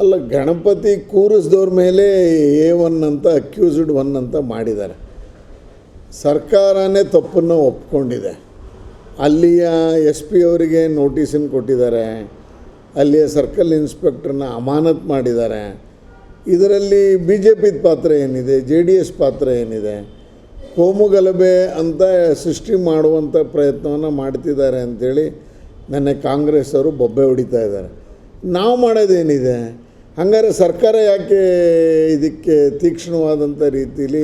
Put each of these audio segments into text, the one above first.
ಅಲ್ಲ, ಗಣಪತಿ ಕೂರಿಸಿದವ್ರ ಮೇಲೆ ಎ ಒನ್ ಅಂತ ಅಕ್ಯೂಸ್ಡ್ ಒನ್ ಅಂತ ಮಾಡಿದ್ದಾರೆ. ಸರ್ಕಾರನೇ ತಪ್ಪನ್ನು ಒಪ್ಕೊಂಡಿದೆ. ಅಲ್ಲಿಯ ಎಸ್ ಪಿ ಅವರಿಗೆ ನೋಟಿಸನ್ನು ಕೊಟ್ಟಿದ್ದಾರೆ. ಅಲ್ಲಿಯ ಸರ್ಕಲ್ ಇನ್ಸ್ಪೆಕ್ಟ್ರನ್ನ ಅಮಾನತ್ ಮಾಡಿದ್ದಾರೆ. ಇದರಲ್ಲಿ ಬಿ ಜೆ ಪಿದ ಪಾತ್ರ ಏನಿದೆ ಜೆ ಡಿ ಎಸ್ ಪಾತ್ರ ಏನಿದೆ, ಕೋಮು ಗಲಭೆ ಅಂತ ಸೃಷ್ಟಿ ಮಾಡುವಂಥ ಪ್ರಯತ್ನವನ್ನು ಮಾಡ್ತಿದ್ದಾರೆ ಅಂಥೇಳಿ ನನ್ನ ಕಾಂಗ್ರೆಸ್ ಅವರು ಬೊಬ್ಬೆ ಹೊಡಿತಾ ಇದ್ದಾರೆ. ನಾವು ಮಾಡೋದೇನಿದೆ? ಹಾಗಾದ್ರೆ ಸರ್ಕಾರ ಯಾಕೆ ಇದಕ್ಕೆ ತೀಕ್ಷ್ಣವಾದಂಥ ರೀತಿಯಲ್ಲಿ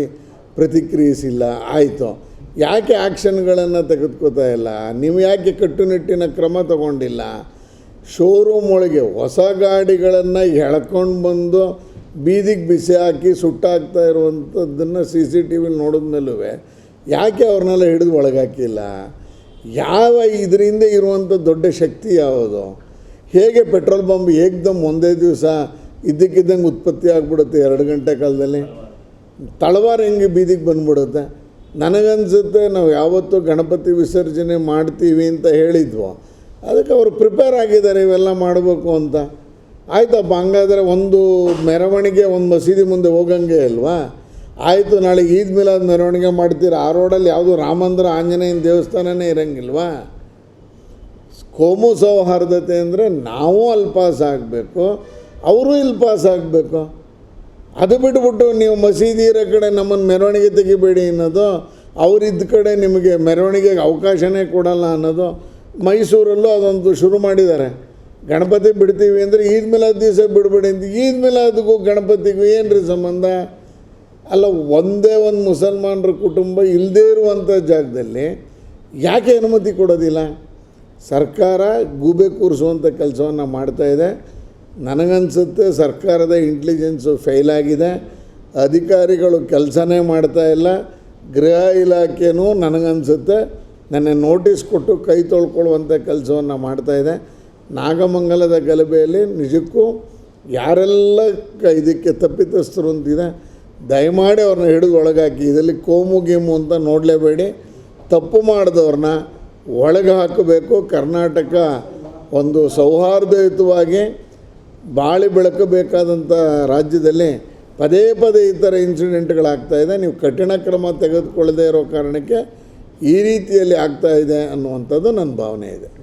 ಪ್ರತಿಕ್ರಿಯಿಸಿಲ್ಲ? ಆಯಿತು. ಯಾಕೆ ಆ್ಯಕ್ಷನ್ಗಳನ್ನು ತೆಗೆದುಕೋತಾ ಇಲ್ಲ? ನೀವು ಯಾಕೆ ಕಟ್ಟುನಿಟ್ಟಿನ ಕ್ರಮ ತಗೊಂಡಿಲ್ಲ? ಶೋರೂಮ್ ಒಳಗೆ ಹೊಸ ಗಾಡಿಗಳನ್ನು ಎಳ್ಕೊಂಡು ಬಂದು ಬೀದಿಗೆ ಬಿಸಿ ಹಾಕಿ ಸುಟ್ಟಾಗ್ತಾ ಇರುವಂಥದ್ದನ್ನು ಸಿ ಸಿ ಟಿ ವಿಲಿ ನೋಡಿದ್ಮೇಲೂ ಯಾಕೆ ಅವ್ರನ್ನೆಲ್ಲ ಹಿಡಿದು ಒಳಗಾಕಿಲ್ಲ? ಯಾವ ಇದರಿಂದ ಇರುವಂಥ ದೊಡ್ಡ ಶಕ್ತಿ ಯಾವುದು? ಹೇಗೆ ಪೆಟ್ರೋಲ್ ಬಂಬ್ ಏಕ್ದಮ್ ಒಂದೇ ದಿವಸ ಇದ್ದಕ್ಕಿದ್ದಂಗೆ ಉತ್ಪತ್ತಿ ಆಗಿಬಿಡುತ್ತೆ ಎರಡು ಗಂಟೆ ಕಾಲದಲ್ಲಿ. ತಳವಾರ ಹೆಂಗೆ ಬೀದಿಗೆ ಬಂದ್ಬಿಡುತ್ತೆ. ನನಗನ್ಸುತ್ತೆ ನಾವು ಯಾವತ್ತೂ ಗಣಪತಿ ವಿಸರ್ಜನೆ ಮಾಡ್ತೀವಿ ಅಂತ ಹೇಳಿದ್ವು. ಅದಕ್ಕೆ ಅವರು ಪ್ರಿಪೇರ್ ಆಗಿದ್ದಾರೆ ಇವೆಲ್ಲ ಮಾಡಬೇಕು ಅಂತ. ಆಯ್ತಪ್ಪ, ಹಂಗಾದರೆ ಒಂದು ಮೆರವಣಿಗೆ, ಒಂದು ಮಸೀದಿ ಮುಂದೆ ಹೋಗಂಗೆ ಅಲ್ವಾ ಆಯಿತು, ನಾಳೆ ಈದ್ ಮಿಲಾದ್ ಮೆರವಣಿಗೆ ಮಾಡ್ತೀರ? ಆ ರೋಡಲ್ಲಿ ಯಾವುದು ರಾಮಂದ್ರ ಆಂಜನೇಯನ ದೇವಸ್ಥಾನನೇ ಇರಂಗಿಲ್ವಾ? ಕೋಮು ಸೌಹಾರ್ದತೆ ಅಂದರೆ ನಾವು ಅಲ್ಪಾಸ್ ಆಗಬೇಕು ಅವರು ಇಲ್ಲಿ ಪಾಸ್ ಆಗಬೇಕು? ಅದು ಬಿಟ್ಬಿಟ್ಟು ನೀವು ಮಸೀದಿ ಇರೋ ಕಡೆ ನಮ್ಮನ್ನು ಮೆರವಣಿಗೆ ತೆಗಿಬೇಡಿ ಅನ್ನೋದು, ಅವರಿದ್ದ ಕಡೆ ನಿಮಗೆ ಮೆರವಣಿಗೆಗೆ ಅವಕಾಶನೇ ಕೊಡಲ್ಲ ಅನ್ನೋದು ಮೈಸೂರಲ್ಲೂ ಅದೊಂದು ಶುರು ಮಾಡಿದ್ದಾರೆ. ಗಣಪತಿ ಬಿಡ್ತೀವಿ ಅಂದರೆ ಈದ್ ಮಿಲಾದ್ ದಿವಸ ಬಿಡಬೇಡಿ ಅಂತ. ಈದ್ ಮಿಲಾದ್ಗೂ ಗಣಪತಿಗೂ ಏನು ರೀ ಸಂಬಂಧ? ಅಲ್ಲ, ಒಂದೇ ಒಂದು ಮುಸಲ್ಮಾನರ ಕುಟುಂಬ ಇಲ್ಲದೇ ಇರುವಂಥ ಜಾಗದಲ್ಲಿ ಯಾಕೆ ಅನುಮತಿ ಕೊಡೋದಿಲ್ಲ? ಸರ್ಕಾರ ಗೂಬೆ ಕೂರಿಸುವಂಥ ಕೆಲಸವನ್ನು ಮಾಡ್ತಾಯಿದೆ ನನಗನ್ಸುತ್ತೆ ಸರ್ಕಾರದ ಇಂಟೆಲಿಜೆನ್ಸು ಫೇಲ್ ಆಗಿದೆ. ಅಧಿಕಾರಿಗಳು ಕೆಲಸನೇ ಮಾಡ್ತಾ ಇಲ್ಲ. ಗೃಹ ಇಲಾಖೆನೂ ನನಗನ್ಸುತ್ತೆ ನೆನ್ನೆ ನೋಟಿಸ್ ಕೊಟ್ಟು ಕೈ ತೊಳ್ಕೊಳ್ಳುವಂಥ ಕೆಲಸವನ್ನು ಮಾಡ್ತಾಯಿದೆ ನಾಗಮಂಗಲದ ಗಲಭೆಯಲ್ಲಿ ನಿಜಕ್ಕೂ ಯಾರೆಲ್ಲ ಇದಕ್ಕೆ ತಪ್ಪಿತಸ್ಥರು ಅಂತಿದೆ, ದಯಮಾಡಿ ಅವ್ರನ್ನ ಹಿಡಿದು ಒಳಗಾಕಿ. ಇದರಲ್ಲಿ ಕೋಮು ಗೇಮು ಅಂತ ನೋಡಲೇಬೇಡಿ. ತಪ್ಪು ಮಾಡಿದವ್ರನ್ನ ಒಳಗೆ ಹಾಕಬೇಕು. ಕರ್ನಾಟಕ ಒಂದು ಸೌಹಾರ್ದಯುತವಾಗಿ ಬಾಳಿ ಬೇಕಾದಂಥ ರಾಜ್ಯದಲ್ಲಿ ಪದೇ ಪದೇ ಈ ಥರ ಇನ್ಸಿಡೆಂಟ್ಗಳಾಗ್ತಾಯಿದೆ ನೀವು ಕಠಿಣ ಕ್ರಮ ತೆಗೆದುಕೊಳ್ಳದೇ ಇರೋ ಕಾರಣಕ್ಕೆ ಈ ರೀತಿಯಲ್ಲಿ ಆಗ್ತಾಯಿದೆ ಅನ್ನುವಂಥದ್ದು ನನ್ನ ಭಾವನೆ ಇದೆ.